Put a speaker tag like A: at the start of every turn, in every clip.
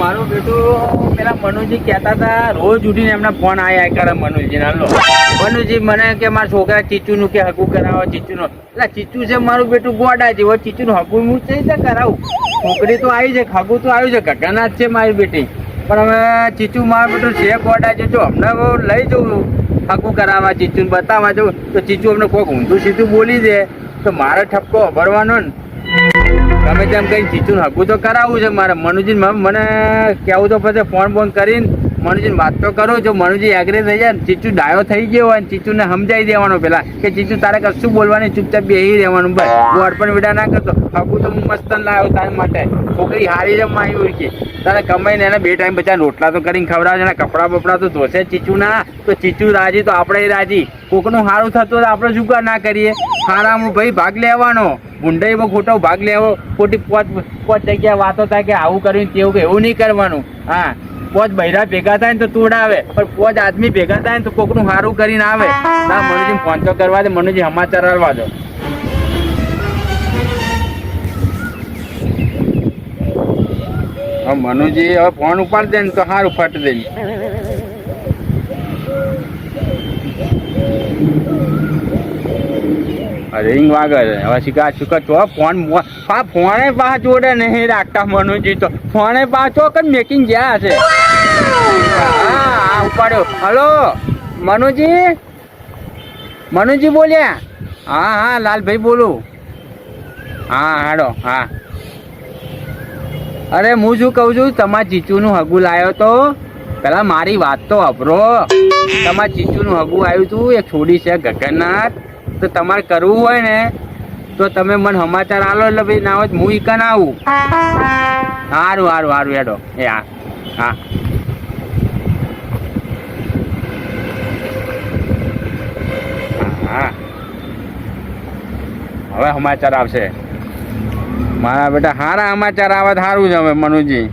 A: મારું બેટું પેલા મનુજી કહેતા હતા, રોજ ઉઠીને એમના ફોન આયા કરે મનુજી ના લો મનુજી મને કે મારા છોકરા ચીચુ નું કે હકુ કરાવો ચીચુ નું એટલે ચીચુ છે મારું બેટું ગોડા જેવો ચીચુ નું હકુ હું કઈ રીતે કરાવું. છોકરી તો આવી છે હકુ તો આવ્યું છે કકાનાથ છે મારી બેટી. પણ હવે ચીચુ મારું બેટું છે ગોડા છે જો હમણાં લઈ જવું હકુ કરાવવા ચીચુ બતાવવા જવું. તો ચીચુ અમને કોઈક ઊંધું સીધું બોલી દે. તો મારે ઠપકો ભરવાનો ને. ગમે તેમ કઈ ચીચું હકું તો કરાવવું છે. મારે મનુજી મને કેવું તો પછી ફોન બોન કરીને મનુજી વાત તો કરો, જો મનુજી એગ્રી થઈ જાય ને, ચીચુ ડાયો થઈ ગયો હોય ને, ચીચુને સમજાઈ દેવાનો પેલા, કે ચીચુ તારે કશું બોલવાની, ચૂપચાપ બેહી રહેવાનું, બસ. ગોળ પણ વિડા ના કરતો. હગું તો હું મસ્ત લાવ્યો તારા માટે. છોકરી હારી છે મારી ઉડકી તારે કમાઈને એને બે ટાઈમ બચા રોટલા તો કરીને ખવડાવશે ને કપડાં બપડા તો ધોશે ચીચુ ના. તો ચીચુ રાજી, તો આપણે રાજી. કોકનું સારું થતું હોય તો આપણે શું કામ ના કરીએ? સારામાં ભાઈ, ભાગ લેવાનો. ગુંડાઈમાં ખોટો ભાગ લેવો. ખોટી પોચ પોચ જગ્યા વાતો થાય કે આવું કર્યું તેવું કે એવું નહીં કરવાનું. હા. પોચ બૈરા ભેગા થાય ને તો તોડાવે પણ પોચ આદમી ભેગા થાય ને તો કોકનું સારું કરીને આવે. ના, મનુજી ફોન તો કરવા દે, મનુજી, સમાચાર આવવા દો. મનુજી, હવે ફોન ઉપાડ દે ને તો સારું ફટ દે. રિંગ વાગે હવે શિકાર શિકાર તો ફોન પા ફોને પા જોડે નહીં રાખતા મનુજી તો. ફોને પા ચોક જ મેકિંગ ગયા હશે. હા ઉપાડ્યો. હલો, મનુજી? મનુજી બોલ્યા? હા હા, લાલભાઈ બોલું. હા, હાડો, હા. અરે, હું શું કહું છું? તમારા ચીચુનું હગું લાવ્યો તો? પેલા મારી વાત તો અભરો તમારા ચીચુનું હગું આવ્યું હતું એક છોડી છે ગગન્નાથ. તો તમારે કરવું હોય ને, તો તમે મને સમાચાર આલો એટલે ભાઈ ના હોય હું ઈકન આવું? સારું સારું સારું હેડો. એ હા હા. હા. હવે સમાચાર આવશે. મારા બેટા સારા સમાચાર આવે સારું છે હવે, મનુજી.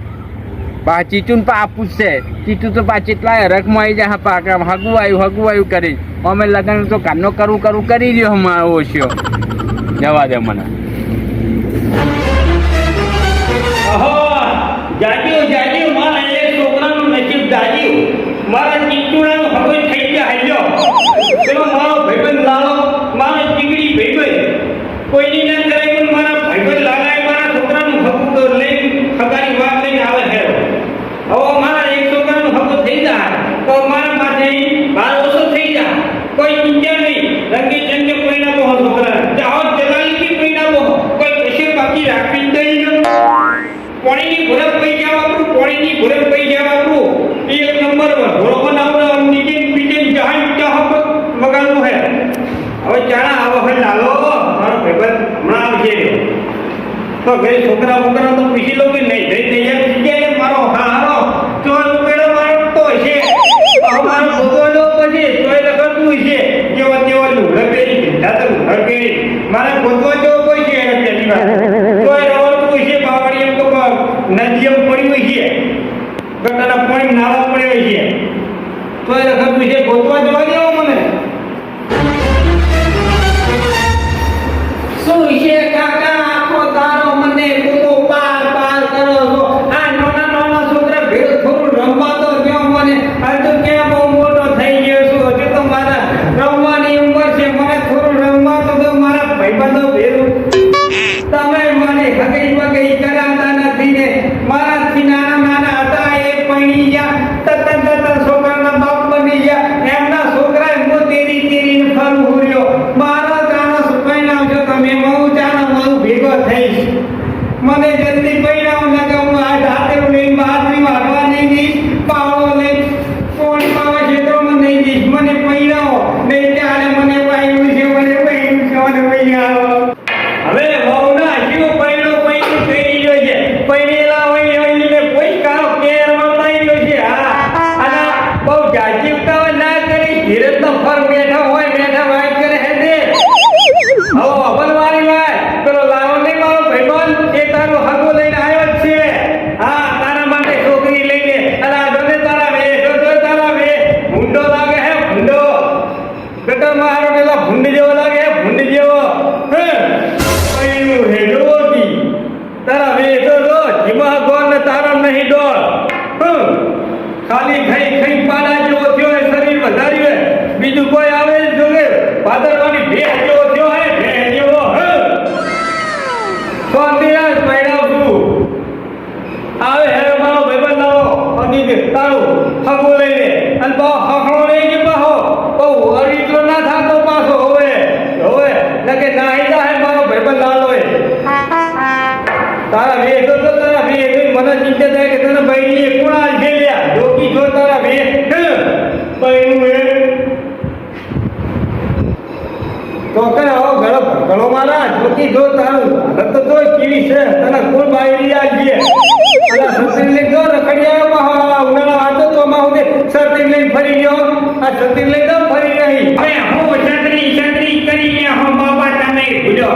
A: પા ચીચુન પા આપું છે. ચીચું તો પા ચેટલા હરકમાં આવી જાય પા કે હગું આવ્યું હગું આવ્યું કરી. અમે લગ્ન તો કાનો કરું કરું કરી રહ્યો અમારો ઓછો જવા દે મને.
B: મારા એક છોકરાનું નસીબ થઈ ગયા હાલ્યો. પેલો મારો ભાઈબંધ લાલો મારો ચીકડી ભાઈબંધ કોઈની ના કરે પણ મારા ભાઈબંધ લાલાએ મારા છોકરાનું હકું તો લઈને ખગાની વાત લઈને આવે છે હવે મારા એક છોકરાનું હકું થઈ જાય તો મારા માટે ભાર ઓછો થઈ જાય કોઈ ચિંતા નહીં રંગે ચંગે પરિણામો હો છોકરા જાઓ જલાલીથી પરિણામો હો. કોઈ કશે બાકી રાખવી જ નહીં પાણીની ભરત પઈ ગયા વાપરું પાણીની ભરત પઈ ગયા વાપરું એ એક નંબર ઘોડો બનાવડો નીચે પીચે જહાજ ચાહક મગાનું હે હવે ચાણા આવો હે લાલો મારો ભાઈબંધ હમણાં આવશે તો ઘરે કોઈ આવે જોગે. પાદરવાની ભે જેવો થયો હે ભે જેવો હે. તો અંતિરા છું. આવે હે મારો ભાઈબંધ લાવો. અગી કે, તારું હગો લઈને. અને બહુ હખણો નહીં કે બહો બહુ અરીતરો ના થાતો પાછો હવે. હવે ન કે નાહી જા હે, મારો ભાઈબંધ લાલો હે તારા ભે તો તારા ભે મને ચિંતા થાય કે તને
C: ભાઈ કોણ આજે પતિ જો તારું રત તો કેવી છે, તને કોણ બાયરી આ ગયે અને સતીર લઈ ગયો રખડિયા માં ઉનાળા વાતો તો માં હું સતીર લઈ ફરી ગયો. આ સતીર લઈ તો ફરી રહી.
B: હવે હું જાત્રી જાત્રી કરીને હો બાબા તમે ભૂલ્યો.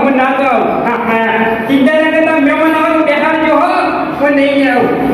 B: હું ના જાઉં ચિંતા ના કરતા મહેમાન આવું બેસાડજો હો. હું નહીં આવું.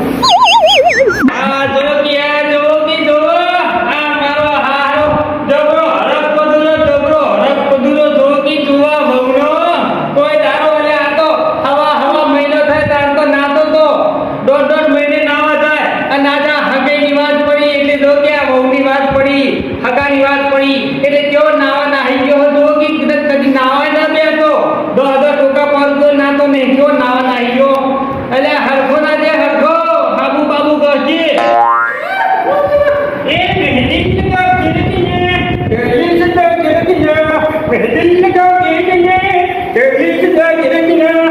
B: Devleti dergine binen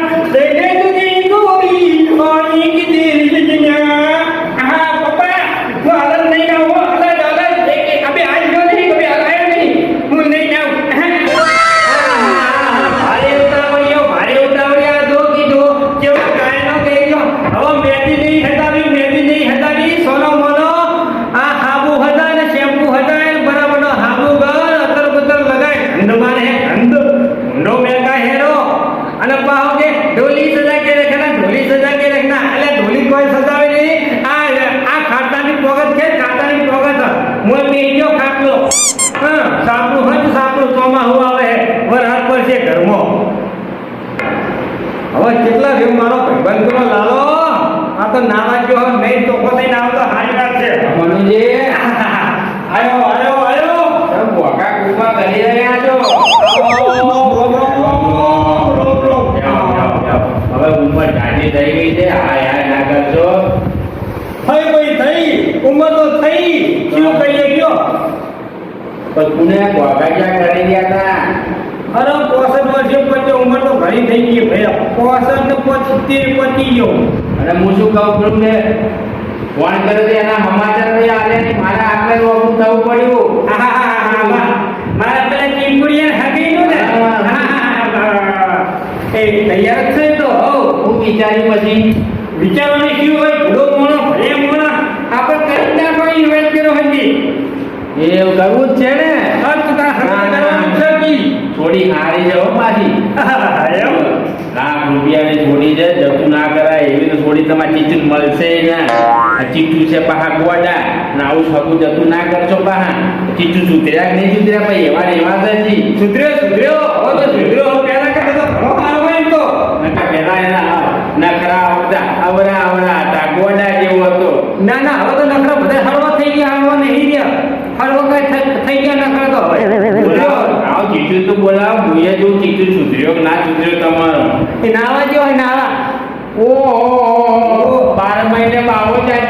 B: પણ કેટલા વ્યૂ મારો ભાઈબંધનો લાલો. આ તો નાના જો નહીં તો થઈને આવતો હારી વાત છે
A: મનુજી.
C: આયો આયો આયો.
A: બોકા કુપા કરી રહ્યા છો? ઉંમર થઈ ગઈ છે. હા યાર ના કરજો
C: થઈ ભાઈ થઈ. ઉંમર તો થઈ. શું કહી ગયો
A: પણ તું બોકા ક્યાં કરી રહ્યા હતા
C: અરે પોસઠ વર્ષે પછી ઉંમર તો ઘણી થઈ ગઈ ભાઈ. પોસઠ પછી પચીસ પતી ગયો.
A: અને હું શું કહું છું ને ફોન કર્યો તો એના સમાચાર નહીં. આવે મારા આપણે અમુક થવું પડ્યું.
C: મારા પેલા
A: ચીમકુડીએ હકી તમારે ચીચું મળશે ના. આ ચીચું છે પાહા ગોડા. ના આવું સગું જતું ના કરશો પાહા. ચીચું સુધર્યા કે નહીં સુધર્યા ભાઈ? એવા એવા નથી
C: સુધર્યો સુધર્યો. હવે તો સુધર્યો. પહેલા કરતા તો ઘણો મારો એમ તો.
A: નકા પહેલા એના નખરા આવતા. અવરા અવરા હતા. ગોડા જેવો હતો.
C: ના ના હવે તો નખરા બધા હળવા થઈ ગયા. હળવા નહીં ગયા હળવા કઈ થઈ ગયા નખરા તો
A: હવે. ચીચું તો બોલાવ. ભૂયા જેવું ચીચું સુધર્યો ના સુધર્યો તમારો?
C: એ નાવા જેવો નાવા.
A: ઓ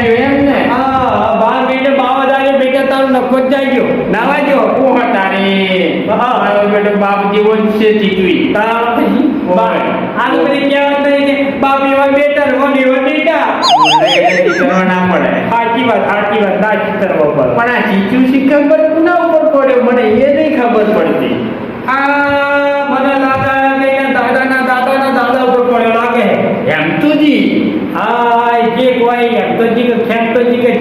A: આવ્યો એમ ને?
C: હા બાર મિનિટે બાવા દાડે બેટા તારો નખો જ જાય ગયો. નાવા ગયો
A: ઓ તારે?
B: હા
A: બેટો બાપ જીવો છે જીતવી
B: તાર બધી કહેવત નહીં કે બાપ એવા બેટર વન એવા બેટા.
A: ના
B: વાત સાચી ના
A: પણ આ જીત્યું શીખર પર કોના ઉપર પડ્યો? મને એ નહીં ખબર પડતી.
B: આ મને લાગે દાદાના દાદાના દાદા ઉપર પડ્યો લાગે.
A: એમ તો જી.
B: હા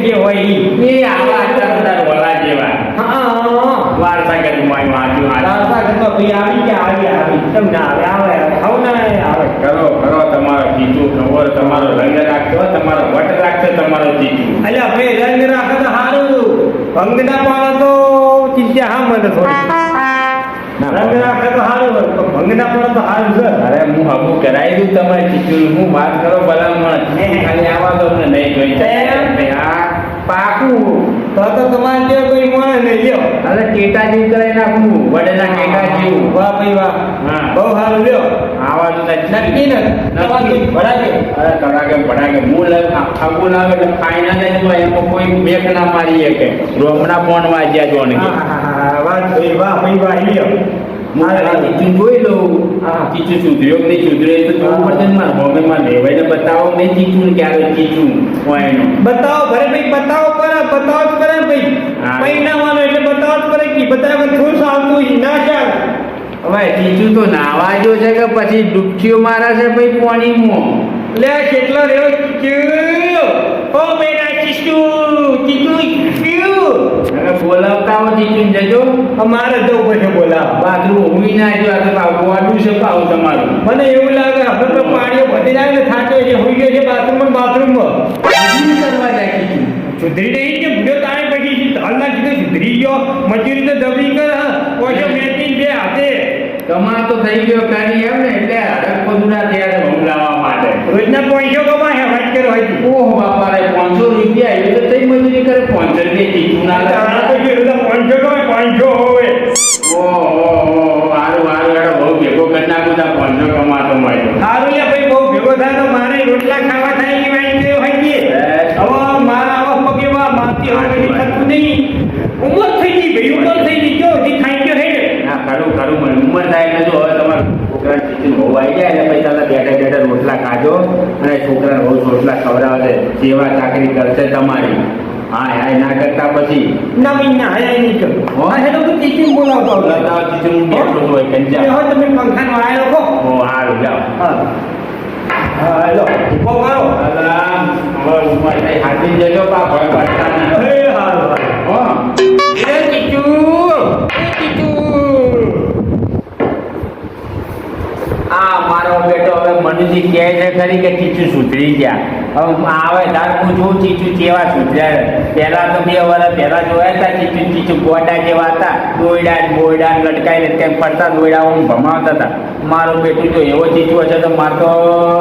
B: જી હોય
A: એ આવા ચરદાર વલા જેવા.
B: હા
A: વારસાગરમાં વાંચ્યું
B: દાદા કરતો ભાઈ આવી કે આવી આવી. તમને આવે? આવે ખાવ ના આવે
A: કરો કરો તમારો ચીચુ ખબર તમારો રંગ રાખજો તમારો વટ રાખજો તમારો ચીચુ.
B: અલ્યા ભાઈ રંગ રાખે તો સારું રંગ ના પાડો તો ચિંતા હા મને થોડી. રંગ રાખે તો સારું ભંગ ના પાડો તો સારું છે.
A: અરે હું હગું કરાવી દઉં તમારે ચીચુ. હું વાત કરો ભલામણ ખાલી આવા દો ને નહીં જોઈ આ પાકું
B: તો તો તમારે જે કોઈ મળે ને લ્યો.
A: અરે ટેટા જેવું કરાવી નાખું. ટેટા જેવું.
B: વાહ ભાઈ વાહ.
A: હા.
B: બહુ સારું લ્યો.
A: આવા તો
B: નક્કી ને ભરાગે
A: અરે તડાકે ભડાકે હું લગ આગું લાવે એટલે ફાઇનલ જ હોય એમાં કોઈ બેક ના મારી શકે. રોમના ફોન વાગ્યા જો ને.
B: વાહ ભાઈ વાહ ભાઈ વાહ લ્યો.
A: જોઈ લઉં. ચીચું સુધર્યો કે નહીં સુધર્યો તો જોવું પડશે ને મારે. હવે માં લેવાઈને બતાવો નહીં ચીચું ક્યારે ચીચું હોય
B: બતાવો ભરે ભાઈ બતાવો કરે બતાવો જ કરે ભાઈ?
A: હા.
B: પૈણાવાનો એટલે બતાવો જ કરે કે બતાવે થોડું આવતું ના ચાલે.
A: હવે ચીચું તો નાવા જો છે કે પછી ડૂબકીઓ મારે છે ભાઈ પાણીમાં?
B: લે કેટલો રહ્યો ચીચું ઓ બેટા ચીચું ચીચુ ચીચુ
A: હવે બોલાવતા હો ચીચું જજો.
B: અમારે જવું પડશે બોલાવ.
A: બાથરૂમ ઊંઘી ના જો આ તો પાવું છે પાવું તમારું?
B: મને એવું લાગે હવે તો પાણીઓ વધી જાય ને છે હોઈ ગયો છે બાથરૂમમાં બાથરૂમમાં.
A: કરવા જાય ચીચું
B: સુધરી નહીં કે ભૂલ્યો તાણે પછી હાલના કીધું? સુધરી ગયો. મજૂરી તો દબી કર. ઓછો મેચી બે હાથે.
A: કમા તો થઈ ગયો કરી એમ ને એટલે હરક પદુરા છે માટે.
B: રોજના પોઈન્ટો કમાય વાત કરો હોય
A: બાપા રે પાંચસો રૂપિયા રૂપિયા ચીચું ના
B: તારા તો જે બધા પોઈન્ટો કમાય પોઈન્ટો હોય.
A: ઓહો બહુ ભેગો કરી નાખું તા પાંચસો કમાતો મળ્યો
B: સારું લે ભાઈ બહુ ભેગો થાય તો મારે રોટલા ખાવા થાય હોય કે હવે મારા આવા પગેવા મારતી હવે થતું નહીં. ઉંમર થઈ ગઈ ભાઈ ઉંમર થઈ ગઈ. જો હજી થાય ગયો હે
A: ના ખરું ખરું મને ઉંમર થાય એટલે જો હવે તમારા છોકરા ચીચું બહુ આવી જાય એટલે પછી બેઠા બેઠા રોટલા ખાજો અને છોકરા બહુ રોટલા ખવડાવશે સેવા ચાકરી કરશે તમારી. હા હાય ના કરતા પછી?
B: નવીન ના હયા નહીં કર
A: હો?
B: હા હેલો તો ટીચિંગ બોલાવતો
A: હોય હું બેઠો છું હોય કંજા
B: હવે તમે પંખાનો આયો રાખો.
A: ઓ હારું જાઓ.
B: હા. હા હેલો. ઊભો કરો.
A: અલા, હવે ઉંમર થઈ હાથી જજો પા ભય ભરતા ના
B: હે
A: આ મારો બેટો હવે મનુજી કહે છે ખરી કે ચીચું સુધરી ગયા. હવે આવે, તાર હું ચીચું કેવા સુધર્યા? પહેલા તો બે વર્ષ પહેલા જોયા હતા ચીચું ચીચું ગોડા જેવા હતા. દોયડા બોયડા ને લટકાઈને તેમ ફરતા દોયડા હું ભમાવતા હતા. મારો બેટું જો એવો ચીચું હશે તો મારે તો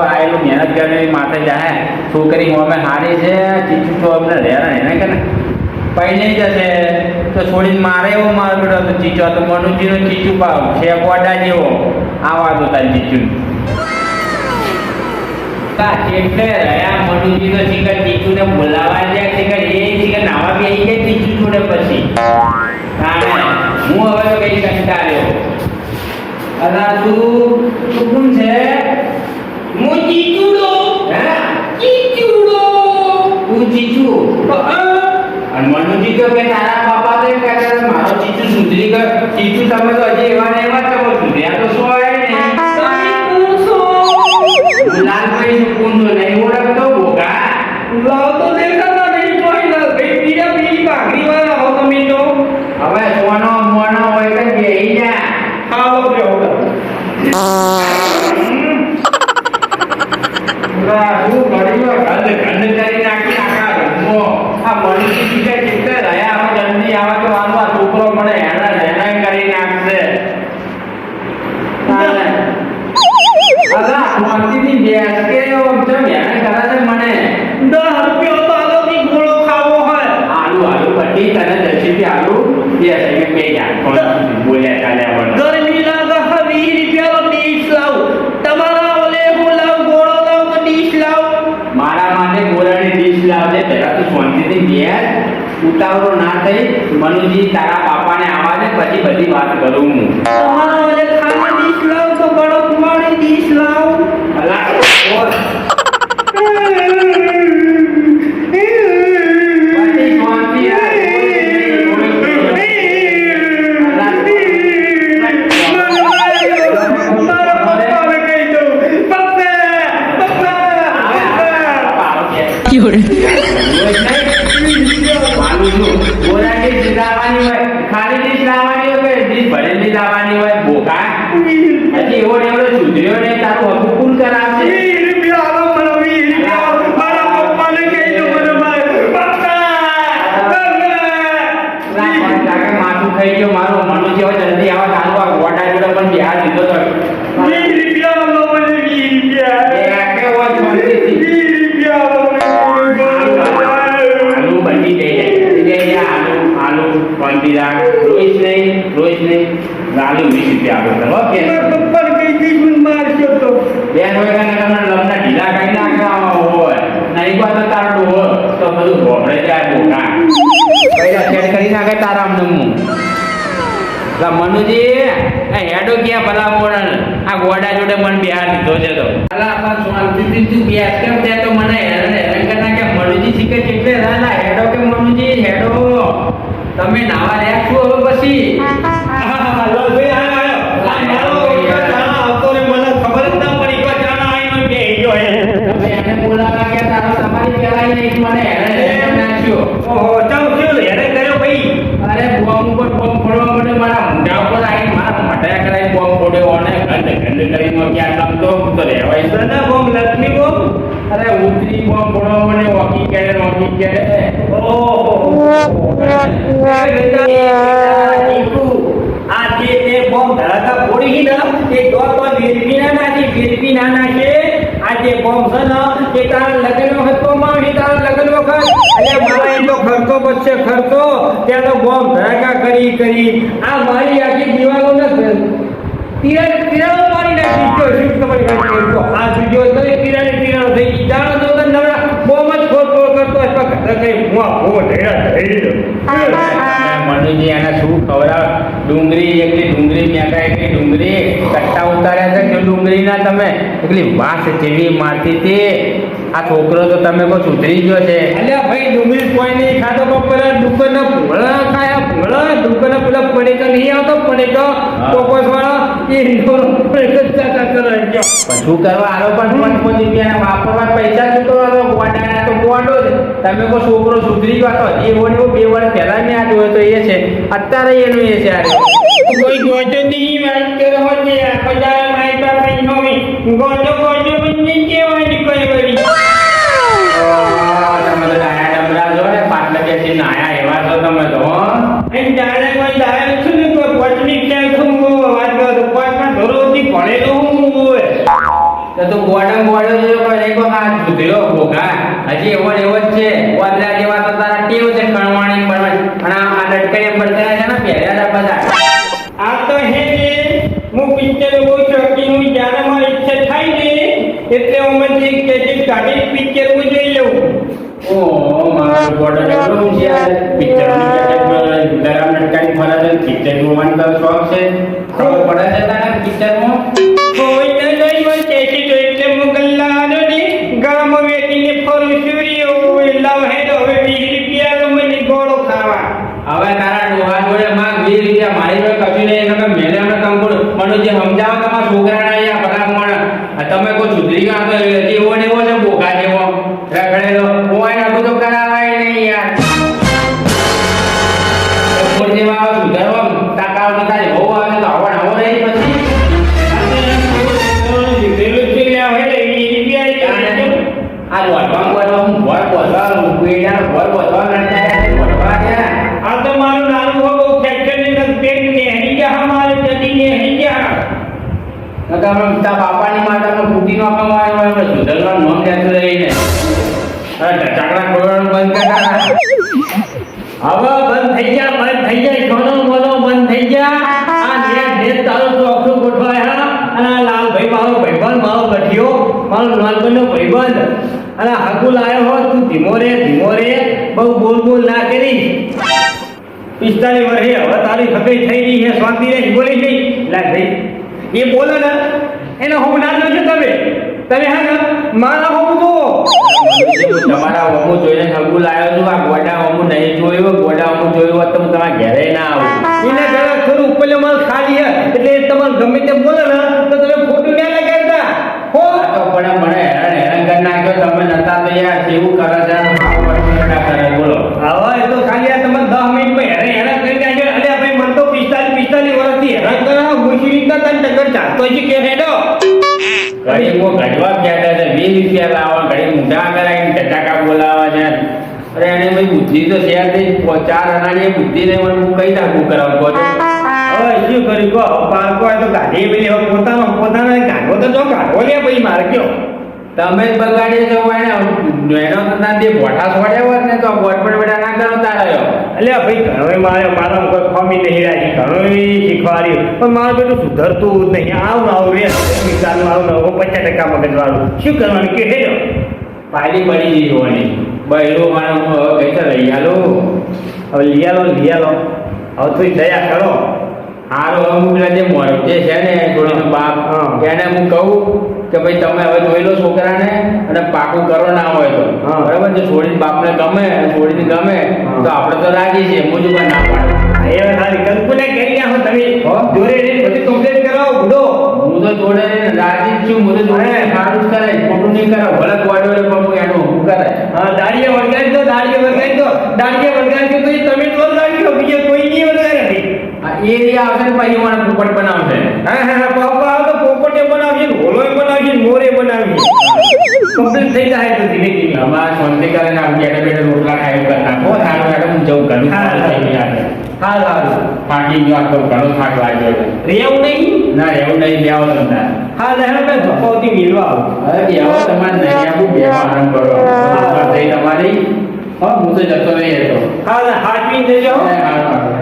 A: આવેલું મહેનત કરીને માથે જાય છોકરી અમે હારી છે, ચીચું તો અમને રહેરા એને કે ને પૈણી જશે તો છોડીને મારે એવો મારો બેટો ચીચો તો મનુજીનો ચીચું પાવ, છે ગોડા જેવો. આવા તો તાર ચીચું કા એટલે રહ્યા મનુજી તો શીખર ચીચું બોલાવા જાય શીખર એ શીખર નાવા બી આવી જાય ચીચુને પછી. હું હવે તો કઈ કંટાળ્યો. અલા તું તું કોણ છે?
B: હું ચીચુડો.
A: હે?
B: ચીચુડો.
A: તું ચીચું અને મનુજી તો કે તારા બાપા તો કે મારો ચીચુ સુધરી ગયો. ચીચુ તમે તો હજી એવા ને એવા જ છો. સુધર્યા તો શું હોય? હું લાલભાઈ નું કુંડો નહીં ઓળખતો ભોગા
B: લાવતો દેખાતા નહીં કોઈ ના ભાઈ બીજા બીજી ભાગરી વાળા હો તમે તો
A: હવે સોનો મોનો હોય તો બેહી જા
B: ખાવો પીવો
A: આ શું કર્યું ગંધ ગંધ કરી નાખી આખા ઘરમાં આ મનુજી બીજા ચિત્તે રહ્યા હવે જલ્દી આવે તો આનો આ છોકરો મને હેરાન હેરાન કરી નાખશે તારે. અલા, શાંતિથી બેસ કે આમ ચમ હેરાન કરે છે મને
B: દસ રૂપિયા પાલો થી ગોળો ખાવો હોય
A: આલુ આલુ પટ્ટી તને દર્શીથી આલુ બે સેકન્ડ બે યાર બોલ્યા ચાલ્યા પણ
B: ગરમી લાગે હા વીસ રૂપિયાનો ડીશ લાવ તમારા ઓલે હું લાવ ગોળો લાવ તો ડીશ લાવ
A: મારા માટે ગોરાની ડીશ લાવજે પહેલા તું શાંતિથી બેસ ઉતાવળો ના થઈ મનુજી તારા પાપાને આવા દે પછી બધી વાત કરું હું.
D: તમારો ખાલી દીશ લાવ તો બડો કુમારી દીશ લાવ.
A: અલા, નહીં વીસ રૂપિયા આપો તમે ઓકે બેન હોય કે તમને લગ્ન ઢીલા કરી નાખવા હોય. નહીં કોઈ તો તારો તો બધું ભોપડે જાય બોકા પૈસા સેટ કરી નાખે તારા અમને મનુજી આ હેડો ક્યાં ભલા મોડન આ ગોડા જોડે મને બિહાર લીધો છે તો. ભલા પણ શાંતિથી તું બેસ કેમ તે તો મને હેરાન કે મનુજી શીખે રાલા હેડો કે મનુજી હેડો. તમે નાવા રહ્યા છો હવે પછી? મને હેરાન હેરાન નાખ્યો અરે બોમ્બ ઉપર બોમ્બ ફોડવા માટે મારા મોઢા ઉપર આવી મારા મોઢા કરાવી બોમ્બ ફોડ્યો અને ગંધ ગંધ કરી નો ક્યાં ગમતો તો રહેવાય છે. અરે ઉતરી બોમ્બ ફોડવા મને વોકી કરે વોકી કરે
B: આ જે તે બોમ્બ ધરાતા ફોડી ને એ તો તો વીરપી ના નાખી વીરપી ના નાખે. આ જે બોમ્બ છે ને તારા લગ્ન વખત તો તારા લગ્ન વખત એટલે મારા એમ ખર્ચો બચશે, ખર્ચો. ત્યાં તો બોમ્બ ધડાકા કરી કરી. આ મારી આખી દિવાલો ને તિરાડ, તિરાડો મારી નાખી. જો શું તમારી વાત તો આ વિડિયો તો તિરાડે તિરાડો થઈ જાણો તો નવરા.
A: મનુજી એને શું ખવડાવ ડુંગળી એકલી ડુંગળી મેકા એકલી ડુંગળી કટ્ટા ઉતાર્યા છે કે ડુંગળીના તમે? એકલી વાસ જેવી મારતી હતી. આ છોકરો તો તમે કોઈ સુધરી ગયો છે?
B: અલ્યા ભાઈ ડુંગળી કોઈ નહીં ખાતો તો પેલા દુકાનના ભૂંગળા ખાયા. ભૂંગળા દુકાનના પેલા પડીકા નહીં આવતો પડીકા કોકોસ વાળા એ પડીકા ગયો.
A: શું કરવા? આરો પણ પાંચ પાંચ રૂપિયાના વાપરવા પૈસા શું તમે કોઈ છોકરો સુધરી ગયો તો એ એવો બે વર્ષ પહેલા મેં આ જોયો તો એ છે. અત્યારે એનું એ છે
B: કોઈ જોતો નહીં વાત કરો છે. બધા માઈતા ભાઈ નોમી ગોજો ગોજો બની કેવાયની કોઈ વળી.
A: તમે તો ડાયા ડમરા છો ને પાટલા બેસી નાયા એવા છો તમે તો.
B: અહીં જાણે કોઈ ડાયા છું ને કોઈ પટની ક્યાં છું? વાત કરો તો પાંચમાં ધોરોથી ભણેલો હું હોય
A: તો તું ગોડમ ગોડો જો પણ એક આ સુધર્યો ભોગા? હજી એવો એવો જ છે. વાદળા જેવા તો તારા ટેવ છે કણવાણી પણ પણ આ લટકાઈ પડતા છે ને પહેર્યા હતા બધા.
B: આ તો હે કે હું પિક્ચર બહુ શોખીન જ્યારે મારી ઈચ્છા થાય ને એટલે હું મને કે જે કાઢી પિક્ચર હું જોઈ લઉં.
A: ઓ મારો ગોડો કેટલો છે પિક્ચર ગરમ લટકાઈ ફરે છે પિક્ચર જોવાનો શોખ છે. આ બોલવા બોલવા હું ભર બોલવા પીડા ભર બોલવા નડતા બોલવા ગયા.
B: આ તો મારું નાનું હો બહુ ફ્રેક્ચરની અંદર પેટ ને હરી ગયા મારે જતી ને હરી ગયા
A: નકર અમે તારા બાપાની માતાનો ફૂટી નો કમાયો હોય અમે સુધરવાનું નામ રહીને અરે ઢચાકડા ખોલવાનું બંધ
B: હવે બંધ થઈ ગયા બંધ થઈ ગયા સોનો મોનો બંધ થઈ ગયા. આ નેટ નેટ તારો ચોકઠું ગોઠવાય હા? અને આ લાલભાઈ મારો ભાઈબંધ મારો ગઠિયો મારો નાનપણનો ભાઈબંધ. અને હાકુ લાયો હોત તું ધીમો રે ધીમો રે. બહુ બોલ બોલ ના કરી. પિસ્તાલીસ વર્ષે હવે તારી સગાઈ થઈ ગઈ છે શાંતિ રે બોલી નહીં લા ભાઈ એ બોલે ને એને હું ના જોજો તમે. તમે હા ને મારા હું તો
A: હું તમારા હોમું જોઈને હગું લાવ્યો છું આ ગોડા હોમું નહીં જોયું ગોડા હોમું જોયું હોત તો હું તમારા ઘરે ના આવું.
B: એને ઘરે ખરું ઉપર માલ ખાલી હે એટલે તમારે ગમે તે બોલે ને તો તમે ખોટું ના લગાડતા? હો?
A: તો પણ મને હેરાન કરી નાખ્યો તમે નતા તૈયાર કેવું કરે છે આવું કરે બોલો.
B: આવો એ તો ખાલી આ તમે દસ મિનિટમાં હેરે હેરે કરી નાખ્યો અલ્યા ભાઈ મન તો પિસ્તાલીસ પિસ્તાલીસ વર્ષથી હેરાન કરાવો મુશી રીતના તને ટક્કર ચાલતો છે કે હેડો.
A: ઘડી મો ઘડવા કહેતા છે 20 રૂપિયા લાવવા ઘડી મોઢા કરાવીને ટટાકા બોલાવા છે. અરે એને ભાઈ બુદ્ધિ તો શેર થઈ ચાર અનાની બુદ્ધિ ને મને હું કઈ નાખું કરાવું કહો
B: હવે શું કર્યું? કહો પારકો તો ગાડી પેલી પોતાનો પોતાનો ગાડવો તો જો ગાડવો લે ભાઈ મારે કયો.
A: તમે જ બગાડી છો એને. એનો તના જે બોઠા છોડ્યા હોત ને તો પર બેટા ના કરો તારા.
B: અલ્યા ભાઈ ઘણોય મારે મારા કોઈ ખમી નહીં રાખી. ઘણોય શીખવાડી. પણ મારું બેટું સુધરતું નહીં. આવું આવું રે વિચારનું આવું ને પચાસ ટકા મગજ વાળું શું કરવાનું? કે હેડો
A: પાડી પડી ગઈ જોવાની બૈરો માણસ હવે તો લઈ આલો?
B: હવે લઈ આલો લઈ આલો. હવે થોડી દયા કરો.
A: હારો હું પેલા જે છે ને છોડીનો બાપ એને હું કહું કે ભાઈ તમે હવે જોઈ લો છોકરાને અને પાકું કરો ના હોય તો. બરાબર? જો છોડીને બાપને ગમે છોડીને ગમે તો આપણે તો રાજી છીએ હું જ ના પાડે.
B: એ ખાલી કલ્પના કરી નાખો તમે. જોડે બધી કમ્પ્લેટ કરાવો બુડો
A: હું તો જોડે રાજી છું હું તો જોડે સારું કરે ખોટું નહીં કરે ભલે ગોડો પણ હું એનું હું કરે
B: હા દાડીએ વળગાડી દો દાડીએ વળગાડી દો. દાડીએ વળગાડી દો તો તમે તો દાડીઓ બીજે કોઈ નહીં
A: એરિયા આવશે ને પછી મને પોપટ બનાવશે
B: હા હા હા પાપા આ તો પોપટે બનાવીએ ને હોલોય બનાવીએ ને મોરે બનાવીએ કમ્પ્લીટ થઈ જાય તો ધીમે ધીમે
A: અમારા શાંતિ કરે ને આમ બેઠા બેઠા રોટલા ખાઈ કરી નાખો સારું મેડમ હું જઉં ઘણું
B: હા,
A: સારું થઈ ગયું યાર.
B: હાલ હાલ
A: થાકી ગયો આખો ઘણો થાક લાગ્યો છે
B: રેવું નહીં
A: ના એવું નહીં બેવો તમને
B: હા લહેર મેં ધપાવતી મિલવા આવું
A: અરે બેવો તમારે નહીં આવું બેવો આરામ કરો બરાબર થઈ તમારી હા હું તો જતો નહીં હતો
B: હાલ હાચવી દેજો
A: એ હારું, હારું.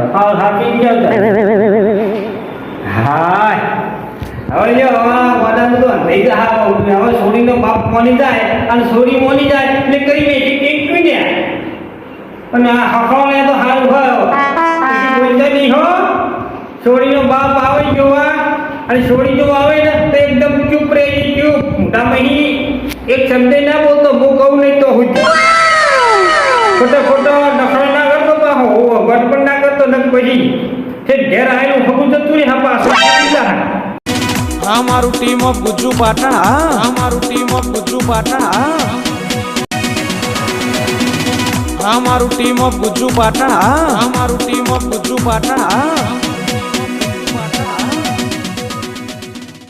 B: હવે જો હવે વાદાનું તો હવે છોડીનો બાપ મોની જાય અને છોડી મોની જાય એટલે કરી અને આ હકવાને તો હાલ ભયો પછી નહીં હો. છોડીનો બાપ આવે જોવા. અને છોડી જો આવે ને તો એકદમ ચૂપ રહે ચૂપ. મોઢામાં હી એક શબ્દ ના બોલતો હું કહું નહીં તો હું ખોટો ખોટો નખરો ગડબડ ના કરતો ને પછી તે ઘેર આવેલું ખબર જતું ને હા પાસ
E: અમારું મારું ટીમ ઓફ ગુજુ પાટણ આ મારું ટીમ ઓફ ગુજુ પાટણ આ મારું ટીમ ઓફ ગુજુ પાટણ આ મારું ટીમ ઓફ ગુજુ પાટણ